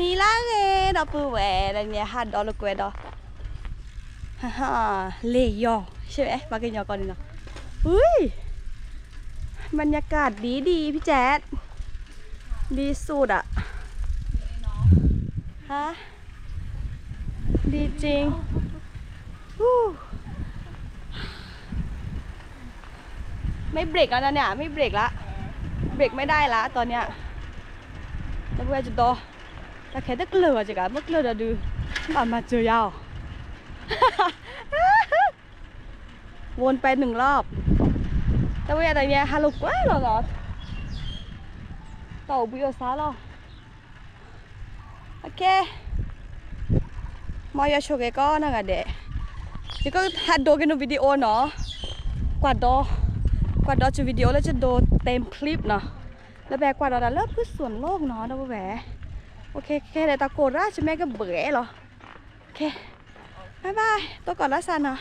นี่ละเงดอปูแหวอะไรเนี่ยฮัดดอลกเวดอฮ่าเลยยอใช่ไหมมากินยอก่อนดีเนาะอุ้ยบรรยากาศดีดีพี่แจ๊ดดีสุดอะฮะดีจริงไม่เบรกแล้วนะเนี่ย ไม่เบรกละ เบรกไม่ได้ละตอนเนี้ยแล้วเวจะโต แต่แค่ตะเกลือจิกะเมื่อเกลือจะดูมามาเจอยาววนไปหนึ่งรอบแต่ว่าอะไรเนี้ยฮัลโหลกว่าเหรอเนาะต่อบิโอซาเหรอโอเคมายาโชเกก็นะกะเดะนี่ก็ฮัดโดกันในวิดีโอเนาะกว่าดอกว่าดอจะวิดีโอแล้วจะโดเต็มคลิปเนาะแล้วแบกกว่าดอแล้วเลิกพื่อส่วนโลกเนาะนะแบก อเคแค่ไหนตะโกนราชแม่ก็เบื่อเหรอ โอเคบายบาย ตัวก่อนละสันเนาะ